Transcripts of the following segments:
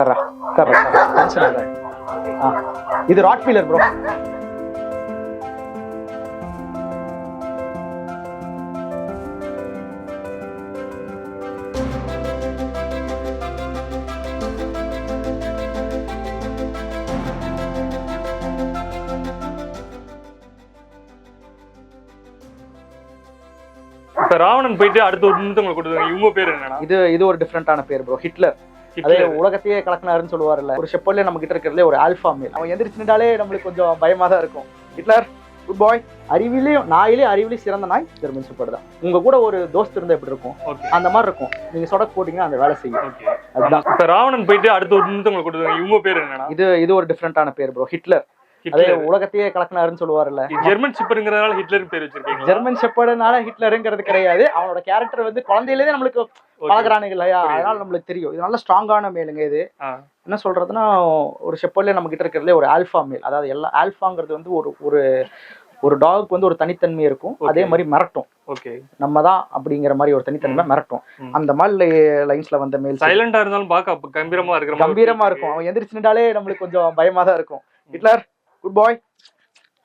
Tension ஆகாத ஆ இது rod wheeler bro இப்ப ராவணன் போயிட்டு அடுத்த ஒரு நிமிஷம் உங்களுக்கு கொடுத்தாங்க இவங்க பேர் என்னன்னா? இது இது ஒரு டிஃப்ரெண்டான பேர் ப்ரோ ஹிட்லர் அதே. உலகத்தையே கலக்கினாருன்னு சொல்லுவார்ல ஒரு ஷெப்பர்ட்ல நம்ம கிட்ட இருக்கிறதுலே ஒரு ஆல்ஃபா மேல் அவன் எந்திரிச்சுட்டாலே நம்மளுக்கு கொஞ்சம் பயமா தான் இருக்கும். ஹிட்லர் குட் பாய் அறிவிலையும் நாயிலே அறிவிலையும் சிறந்த நாய் ஜெர்மன் ஷெப்பர்ட் தான். உங்க கூட ஒரு தோஸ்த் இருந்தா எப்படி இருக்கும்? அந்த மாதிரி இருக்கும். நீங்க சொடக்கு போட்டீங்கன்னா அந்த வேலை செய்யும். அதுதான். இப்ப ராவணன் போயிட்டு அடுத்த ஒரு உங்களுக்கு கொடுத்தாங்க இவங்க பேர் என்னன்னா? இது இது ஒரு டிஃப்ரெண்டான பேர் ப்ரோ ஹிட்லர். அதே. உலகத்தையே கலக்கினாருன்னு சொல்லுவார்ல இது ஜெர்மன் சிப்பருங்கிறதுனால ஹிட்லர் பேர் வச்சிருக்கீங்க ஜெர்மன் ஷெப்பர்டுனால ஹிட்லருங்கிறது கிடையாது. அவனோட கேரக்டர் வந்து குழந்தையிலேயே நம்மளுக்கு பழகுறானுங்க இல்லையா. அதனால நம்மளுக்கு தெரியும். இது நல்ல ஸ்ட்ராங்கான மேலுங்க இது. என்ன சொல்றதுன்னா ஒரு ஷெப்பர்ட்ல நம்ம கிட்ட இருக்கிறதுலே ஒரு ஆல்ஃபா மேல். அதாவது எல்லா ஆல்ஃபாங்கிறது வந்து ஒரு ஒரு ஒரு டாக் வந்து ஒரு தனித்தன்மை இருக்கும். அதே மாதிரி மிரட்டும். ஓகே. நம்ம தான் அப்படிங்கிற மாதிரி ஒரு தனித்தன்மை மிரட்டும். அந்த மாதிரி லைன்ஸ்ல வந்த மேல் சைலண்டா இருந்தாலும் பார்க்க அப்ப கம்பீரமா இருக்கிற கம்பீரமா இருக்கும். அவன் எந்திரிச்சுட்டாலே நம்மளுக்கு கொஞ்சம் பயமா தான் இருக்கும். ஹிட்லர் குட் பாய்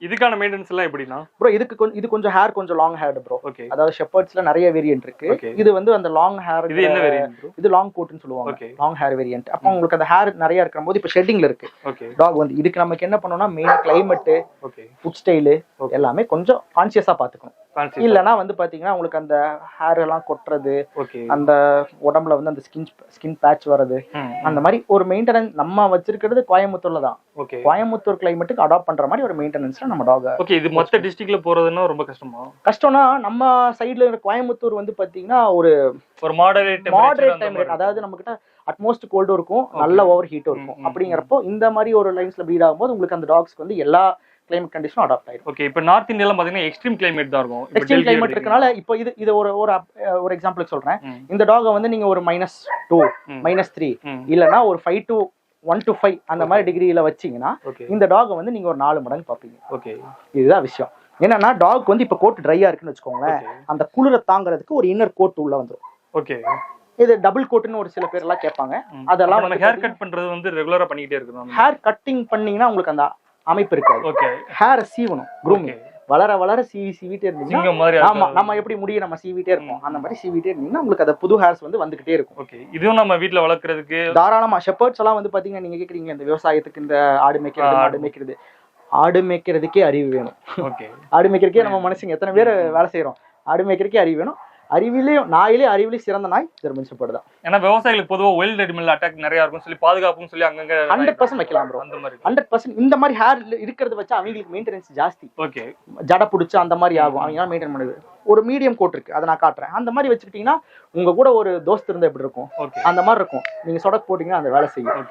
இதுக்கான மெயின்டெனன்ஸ் எல்லாம் எப்படின்னா? ப்ரோ இதுக்கு கொஞ்சம் இது கொஞ்சம் ஹேர் கொஞ்சம் லாங் ஹேர் ப்ரோ ஓகே அதாவது ஷெப்பர்ட்ஸ்ல நிறைய வேரியன்ட் இருக்கு. இது வந்து அந்த லாங் ஹேர் இது என்ன வேரியன்ட் இது லாங் கோட்னு சொல்லுவாங்க. லாங் ஹேர் வேரியன்ட் அப்போ உங்களுக்கு அந்த ஹேர் நிறைய இருக்கிற போது இப்போ ஷெட்டிங்ல இருக்கு. டாக் வந்து இதுக்கு நமக்கு என்ன பண்ணணும்னா main climate okay food style. எல்லாமே கொஞ்சம் கான்சியஸா பாத்துக்கணும். இல்லைன்னா வந்து பாத்தீங்கன்னா உங்களுக்கு அந்த ஹேர் எல்லாம் கொட்டுறது அந்த உடம்புல வந்து அந்த ஸ்கின் ஸ்கின் பேட்ச் வர்றது அந்த மாதிரி ஒரு மெயின்டெனன்ஸ் நம்ம வச்சிருக்கிறது கோயம்புத்தூர்ல தான். கோயம்புத்தூர் கிளைமேட்டுக்கு அடாப்ட் பண்ற மாதிரி ஒரு மெயின்டெனன்ஸ்ல நம்ம டாக் ஓகே இது மொத்த டிஸ்ட்ரிக்ட்ல போறதுன்னா ரொம்ப கஷ்டமா? கஷ்டம்னா நம்ம சைடுல இருக்கிற கோயம்புத்தூர் வந்து பாத்தீங்கன்னா ஒரு ஒரு மாடரேட் மாடரேட் டைம் அதாவது நம்ம கிட்ட அட்மோஸ்ட் கோல்டும் இருக்கும் நல்ல ஓவர் ஹீட்டும் இருக்கும் அப்படிங்கிறப்போ இந்த மாதிரி ஒரு லைன்ஸ்ல ப்ரீட் ஆகும்போது உங்களுக்கு அந்த டாக்ஸ்க்கு வந்து எல்லா கிளைமேட் கண்டிஷனும் அடாப்ட் ஆயிடும். ஓகே இப்போ நார்த் இந்தியால பாத்தீங்கன்னா எக்ஸ்ட்ரீம் கிளைமேட் தான் இருக்கும். எக்ஸ்ட்ரீம் கிளைமேட் இருக்கனால இப்போ இது இது ஒரு ஒரு ஒரு எக்ஸாம்பிளுக்கு சொல்றேன். இந்த டாகை வந்து நீங்க ஒரு மைனஸ் டூ மைனஸ் த்ரீ இல்லைன்னா ஒரு five to one to five அந்த மாதிரி டிகிரியில வச்சீங்கன்னா இந்த டாகை வந்து நீங்க ஒரு நாலு மடங்கு பார்ப்பீங்க. ஓகே இதுதான் விஷயம். என்னன்னா டாக் வந்து இப்போ கோட் ட்ரையா இருக்குன்னு வச்சுக்கோங்களேன் அந்த குளிரை தாங்குறதுக்கு ஒரு இன்னர் கோட் உள்ள வந்துரும். ஓகே இது டபுள் கோட்னு ஒரு சில பேர் எல்லாம் கேட்பாங்க. அதெல்லாம் நம்ம ஹேர் கட் பண்றது வந்து ரெகுலரா பண்ணிக்கிட்டே இருக்கணும். ஹேர் கட்டிங் பண்ணீங்கன்னா உங்களுக்கு அந்த அமைப்பு இருக்காது. ஓகே ஹேரை சீவணும் க்ரூமிங் வளர வளர சீவி சீவிட்டே மாதிரி ஆமா நம்ம எப்படி முடிய நம்ம சீவிட்டே இருப்போம். அந்த மாதிரி சீவிட்டே இருந்தீங்கன்னா உங்களுக்கு அந்த புது ஹேர்ஸ் வந்து வந்துகிட்டே இருக்கும். ஓகே இதுவும் நம்ம வீட்ல வளர்க்கறதுக்கு தாராளமா ஷெப்பர்ட்ஸ் எல்லாம் வந்து பாத்தீங்கன்னா நீங்க கேக்குறீங்க இந்த விவசாயத்துக்கு இந்த ஆடு மேய்க்கிறது ஆ, மாடு மேய்க்கிறது. ஆடு மேய்க்கிறதுக்கே அறிவு வேணும். ஆடு மேய்க்கிறதுக்கே நம்ம மனுஷங்க எத்தனை பேர் வேலை செய்றோம். ஆடு மேய்க்கிறதுக்கே அறிவு வேணும். அறிவிலையும் நாயிலே அறிவிலையும் சிறந்த நாய் ஜெர்மன் தான் ஏன்னா விவசாயிகளுக்கு பொதுவா ஒயில் அனிமல் அட்டாக் நிறைய இருக்கும் சொல்லி பாதுகாப்பும் சொல்லி அங்கங்க ஹண்ட்ரட் பர்சன்ட் வைக்கலாம் ப்ரோ அந்த மாதிரி ஹண்ட்ரட் பர்சன்ட் இந்த மாதிரி ஹேர் இருக்கிறத வச்சா அவங்களுக்கு மெயின்டெனன்ஸ் ஜாஸ்தி. ஓகே ஜடை பிடிச்சி அந்த மாதிரி ஆகும். அவங்க மெயின்டைன் பண்ணுது ஒரு மீடியம் கோட் இருக்கு. அதை நான் காட்டுறேன். அந்த மாதிரி வச்சுக்கிட்டீங்கன்னா உங்க கூட ஒரு தோஸ்த் இருந்தா எப்படி இருக்கும்? அந்த மாதிரி இருக்கும். நீங்க சொடக்கு போட்டீங்கன்னா அந்த வேலை செய்யும்.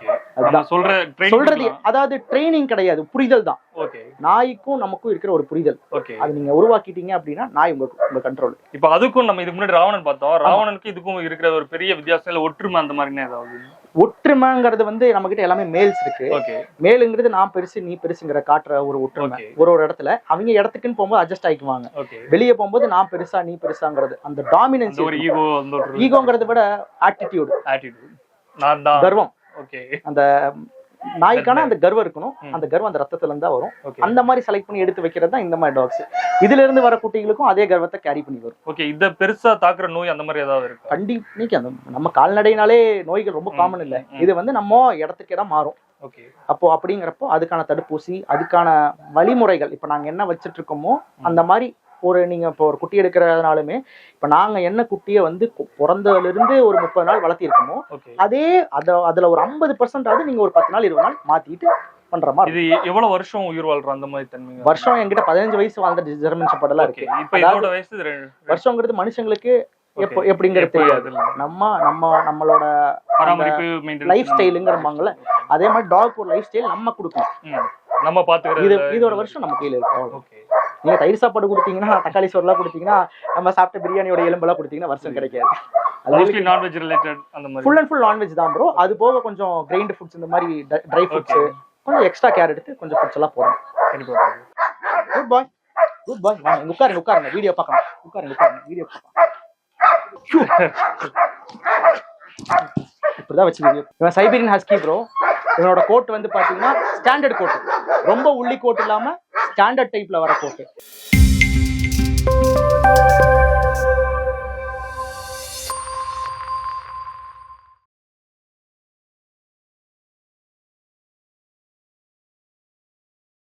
சொல்றது அதாவது ட்ரைனிங் கிடையாது. புரிதல் தான். நாய்க்கும் நமக்கும் இருக்கிற ஒரு புரிதல். ஓகே. அது நீங்க உருவாக்கிட்டீங்க அப்படின்னா நாய் உங்க உங்க கண்ட்ரோல் இப்போ அதுக்கும் நம்ம இதுக்கு முன்னாடி ராவணன் பார்த்தோம். ராவணனுக்கு இதுக்கும் இருக்கிற ஒரு பெரிய வித்தியாசம் இல்ல ஒற்றுமை அந்த மாதிரின்னு ஏதாவது? ஒற்றுமைங்கிறது வந்து நம்ம கிட்ட எல்லாமே மேல்ஸ் இருக்கு. மேலுங்கிறது நான் பெருசு நீ பெருசுங்கிற காட்டுற ஒரு ஒற்றுமை. ஒரு ஒரு இடத்துல அவங்க இடத்துக்குன்னு போகும்போது அட்ஜஸ்ட் ஆயிக்குவாங்க. வெளியே போகும்போது நான் பெருசா நீ பெருசாங்கிறது. அந்த டாமினன்ஸ் ஒரு ஈகோ ஈகோங்கிறத விட ஆட்டிடியூட் கர்வம். ஓகே அந்த நாய்க்கான அந்த கர்வம் இருக்கணும். அந்த கர்வம் அந்த ரத்தத்துல இருந்து வரும் அந்த மாதிரி செலக்ட் பண்ணி எடுத்து வைக்கிறது தான் இந்த மாதிரி டாக்ஸ் இதுல இருந்து வர குட்டிகளுக்கும் அதே கர்வத்தை கேரி பண்ணி வரும். ஓகே இத பெருசா தாக்குற நோய் அந்த மாதிரி ஏதாவது இருக்கா? கண்டிப்பா அந்த நம்ம கால்நடைனாலே நோய்கள் ரொம்ப காமன் இல்ல. இது வந்து நம்ம இடத்துக்கு இடம் மாறும். அப்போ அப்படிங்கிறப்போ அதுக்கான தடுப்பூசி அதுக்கான வழிமுறைகள் இப்போ நாங்க என்ன வச்சிட்டு இருக்கோமோ அந்த மாதிரி ஒரு நீங்க இப்போ ஒரு குட்டி எடுக்கிறதுனாலுமே இப்போ நாங்க என்ன குட்டியை வந்து பிறந்ததுல இருந்து ஒரு முப்பது நாள் வளர்த்திருக்கோமோ அதே அத அதுல ஒரு ஐம்பது பர்சன்டாவது நீங்க ஒரு பத்து நாள் இருபது நாள் மாத்திட்டு பண்ற மாதிரி இது எவ்வளவு வருஷம் உயிர் வாழ்ற அந்த மாதிரி தன்மை வருஷம் என்கிட்ட பதினஞ்சு வயசு வாழ்ந்த ஜெர்மன் ஷெப்பர்டெல்லாம் ஓகே இருக்கு. இப்போ வயசு வருஷங்கிறது மனுஷங்களுக்கு எப்போ. எப்படிங்கிறது எப்போ தெரியாது. நம்ம நம்ம நம்மளோட லைஃப் ஸ்டைலுங்கிறமாங்கல்ல அதே மாதிரி டாக் ஒரு லைஃப் ஸ்டைல் நம்ம கொடுக்கணும். நம்ம இது பாத்துக்கிறது இதோட வருஷம் நம்ம கையில இருக்கு. நீங்க தயிர் சாப்பாடு கொடுத்தீங்கன்னா தக்காளி சோறுலாம் கொடுத்தீங்கன்னா நம்ம சாப்பிட்ட பிரியாணியோட எலும்பெல்லாம் கொடுத்தீங்கன்னா வருஷம் கிடைக்காது. மோஸ்ட்லி நான்வெஜ் ரிலேட்டட் அந்த மாதிரி. Full and full non veg தான் ப்ரோ அது போக கொஞ்சம் கிரைண்ட் ஃபுட்ஸ் இந்த மாதிரி ட்ரை ஃபுட்ஸ் கொஞ்சம் எக்ஸ்ட்ரா கேர் எடுத்து கொஞ்சம் ஃபுட்ஸ் எல்லாம் கண்டிப்பா குட் பாய் குட் பாய் வாங்க உட்காருங்க உட்காருங்க. வீடியோ பார்க்கலாம் உட்காருங்க உட்காருங்க. வீடியோ பார்க்கலாம் இப்படிதான் வச்சு video. இவன் சைபீரியன் ஹஸ்கி ப்ரோ இவனோட கோட் வந்து பாத்தீங்கன்னா ஸ்டாண்டர்ட் கோட் ரொம்ப உள்ளி கோட் இல்லாம ஸ்டாண்டர்ட் டைப்ல வர கோட்டு